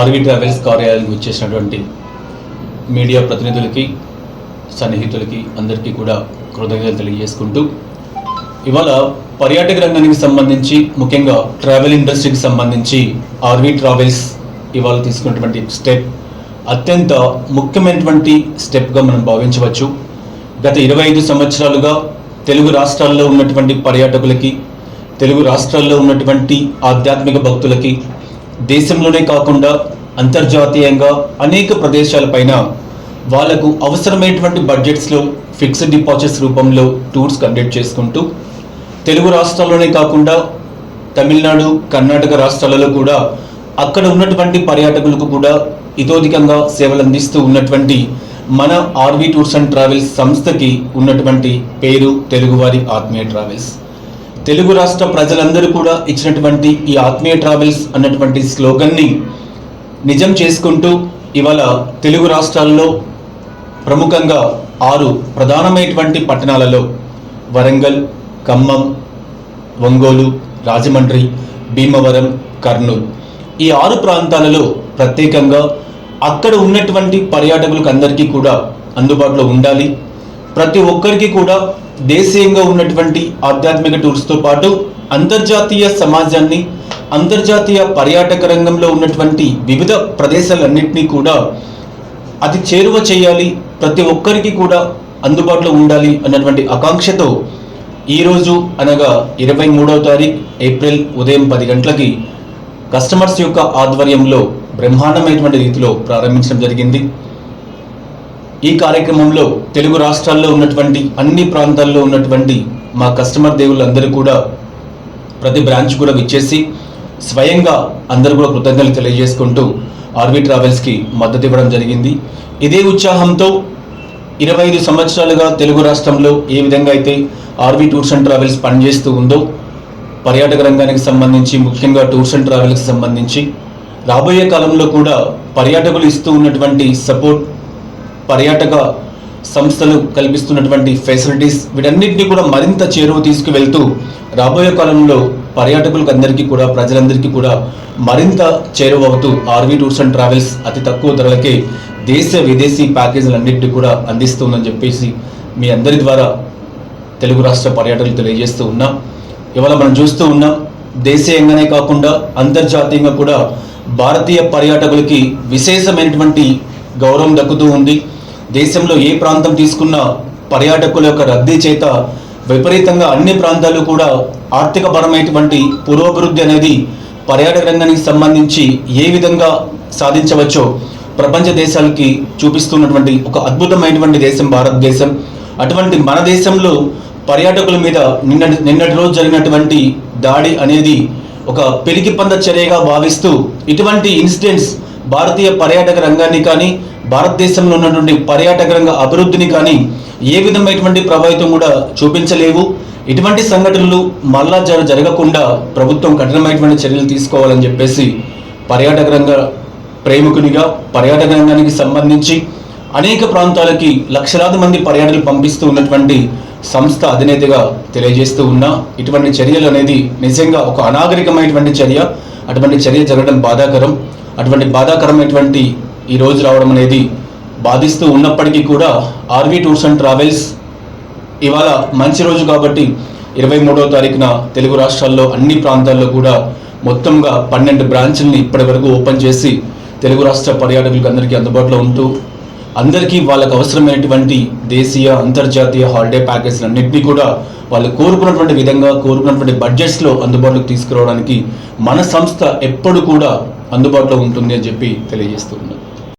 RV travels కార్యాలయానికి వచ్చేసినటువంటి media ప్రతినిధులకి సన్నిహితులకి అందరికీ కూడా కృతజ్ఞతలు తెలియజేసుకుంటూ ఇవాళ పర్యాటక రంగానికి సంబంధించి ముఖ్యంగా ట్రావెల్ ఇండస్ట్రీకి సంబంధించి ఆర్వీ ట్రావెల్స్ ఇవాళ తీసుకున్నటువంటి స్టెప్ అత్యంత ముఖ్యమైనటువంటి స్టెప్గా మనం భావించవచ్చు. గత ఇరవై ఐదు సంవత్సరాలుగా తెలుగు రాష్ట్రాల్లో ఉన్నటువంటి పర్యాటకులకి తెలుగు రాష్ట్రాల్లో ఉన్నటువంటి ఆధ్యాత్మిక భక్తులకి దేశంలోనే కాకుండా అంతర్జాతీయంగా అనేక ప్రదేశాలపైన వాళ్ళకు అవసరమైనటువంటి బడ్జెట్స్లో ఫిక్స్డ్ డిపాజిట్స్ రూపంలో టూర్స్ కండక్ట్ చేసుకుంటూ తెలుగు రాష్ట్రాల్లోనే కాకుండా తమిళనాడు కర్ణాటక రాష్ట్రాలలో కూడా అక్కడ ఉన్నటువంటి పర్యాటకులకు కూడా ఇతోధికంగా సేవలు అందిస్తూ ఉన్నటువంటి మన ఆర్వీ టూర్స్ అండ్ ట్రావెల్స్ సంస్థకి ఉన్నటువంటి పేరు తెలుగువారి ఆత్మీయ ట్రావెల్స్. తెలుగు రాష్ట్ర ప్రజలందరూ కూడా ఇచ్చినటువంటి ఈ ఆత్మీయ ట్రావెల్స్ అన్నటువంటి స్లోగన్ని నిజం చేసుకుంటూ ఇవాళ తెలుగు రాష్ట్రాల్లో ప్రముఖంగా ఆరు ప్రధానమైనటువంటి పట్టణాలలో వరంగల్ ఖమ్మం ఒంగోలు రాజమండ్రి భీమవరం కర్నూలు. ఈ ఆరు ప్రాంతాలలో ప్రత్యేకంగా అక్కడ ఉన్నటువంటి పర్యాటకులకు అందరికీ కూడా అందుబాటులో ఉండాలి. ప్రతి ఒక్కరికి కూడా దేశీయంగా ఉన్నటువంటి ఆధ్యాత్మిక టూర్స్తో పాటు అంతర్జాతీయ సమాజాన్ని అంతర్జాతీయ పర్యాటక రంగంలో ఉన్నటువంటి వివిధ ప్రదేశాలన్నింటినీ కూడా అది చేరువ చేయాలి ప్రతి ఒక్కరికి కూడా అందుబాటులో ఉండాలి అన్నటువంటి ఆకాంక్షతో ఈరోజు అనగా ఇరవై మూడవ తారీఖు ఏప్రిల్ ఉదయం పది గంటలకి కస్టమర్స్ యొక్క ఆధ్వర్యంలో బ్రహ్మాండమైనటువంటి రీతిలో ప్రారంభించడం జరిగింది. ఈ కార్యక్రమంలో తెలుగు రాష్ట్రాల్లో ఉన్నటువంటి అన్ని ప్రాంతాల్లో ఉన్నటువంటి మా కస్టమర్ దేవుళ్ళందరూ కూడా ప్రతి బ్రాంచ్ కూడా విచ్చేసి స్వయంగా అందరూ కూడా కృతజ్ఞతలు తెలియజేసుకుంటూ ఆర్వీ ట్రావెల్స్కి మద్దతు ఇవ్వడం జరిగింది. ఇదే ఉత్సాహంతో ఇరవై ఐదు సంవత్సరాలుగా తెలుగు రాష్ట్రంలో ఏ విధంగా అయితే ఆర్వీ టూర్స్ అండ్ ట్రావెల్స్ పనిచేస్తూ ఉందో పర్యాటక రంగానికి సంబంధించి ముఖ్యంగా టూర్స్ అండ్ ట్రావెల్స్కి సంబంధించి రాబోయే కాలంలో కూడా పర్యాటకులు ఇస్తూ ఉన్నటువంటి సపోర్ట్ పర్యాటక సంస్థలు కల్పిస్తున్నటువంటి ఫెసిలిటీస్ వీటన్నిటిని కూడా మరింత చేరువ తీసుకువెళ్తూ రాబోయే కాలంలో పర్యాటకులకు అందరికీ కూడా ప్రజలందరికీ కూడా మరింత చేరువవుతూ ఆర్వీ టూర్స్ అండ్ ట్రావెల్స్ అతి తక్కువ ధరలకే దేశ విదేశీ ప్యాకేజీలన్నింటినీ కూడా అందిస్తుందని చెప్పేసి మీ అందరి ద్వారా తెలుగు రాష్ట్ర పర్యాటకులు తెలియజేస్తూ ఉన్నాం. ఇవాళ మనం చూస్తూ ఉన్నాం దేశీయంగానే కాకుండా అంతర్జాతీయంగా కూడా భారతీయ పర్యాటకులకి విశేషమైనటువంటి గౌరవం దక్కుతూ ఉంది. దేశంలో ఏ ప్రాంతం తీసుకున్నా పర్యాటకుల యొక్క రద్దీ చేత విపరీతంగా అన్ని ప్రాంతాలు కూడా ఆర్థికపరమైనటువంటి పురోభివృద్ధి అనేది పర్యాటక రంగానికి సంబంధించి ఏ విధంగా సాధించవచ్చో ప్రపంచ దేశాలకి చూపిస్తున్నటువంటి ఒక అద్భుతమైనటువంటి దేశం భారతదేశం. అటువంటి మన దేశంలో పర్యాటకుల మీద నిన్న నిన్నటి రోజు జరిగినటువంటి దాడి అనేది ఒక పెరిగి పంద చర్యగా భావిస్తూ ఇటువంటి ఇన్సిడెంట్స్ భారతీయ పర్యాటక రంగాన్ని కానీ భారతదేశంలో ఉన్నటువంటి పర్యాటక రంగ అభివృద్ధిని కానీ ఏ విధమైనటువంటి ప్రభావితం కూడా చూపించలేవు. ఇటువంటి సంఘటనలు మళ్ళా జర జరగకుండా ప్రభుత్వం కఠినమైనటువంటి చర్యలు తీసుకోవాలని చెప్పేసి పర్యాటక రంగ ప్రేమికునిగా పర్యాటక రంగానికి సంబంధించి అనేక ప్రాంతాలకి లక్షలాది మంది పర్యాటకులు పంపిస్తూ ఉన్నటువంటి సంస్థ అధినేతగా తెలియజేస్తూ ఉన్నా ఇటువంటి చర్యలు అనేది నిజంగా ఒక అనాగరికమైనటువంటి చర్య. అటువంటి చర్య జరగడం బాధాకరం. అటువంటి బాధాకరమైనటువంటి ఈ రోజు రావడం అనేది బాధిస్తూ ఉన్నప్పటికీ కూడా ఆర్వీ టూర్స్ అండ్ ట్రావెల్స్ ఇవాళ మంచి రోజు కాబట్టి ఇరవై మూడవ తారీఖున తెలుగు రాష్ట్రాల్లో అన్ని ప్రాంతాల్లో కూడా మొత్తంగా పన్నెండు బ్రాంచ్ల్ని ఇప్పటి వరకు ఓపెన్ చేసి తెలుగు రాష్ట్ర పర్యాటకులకు అందరికీ అందుబాటులో ఉంటూ అందరికీ వాళ్ళకు అవసరమైనటువంటి దేశీయ అంతర్జాతీయ హాలిడే ప్యాకేజీలు అన్నింటినీ కూడా వాళ్ళు కోరుకున్నటువంటి విధంగా కోరుకున్నటువంటి బడ్జెట్స్లో అందుబాటులోకి తీసుకురావడానికి మన సంస్థ ఎప్పుడు కూడా అందుబాటులో ఉంటుంది అని చెప్పి తెలియజేస్తూ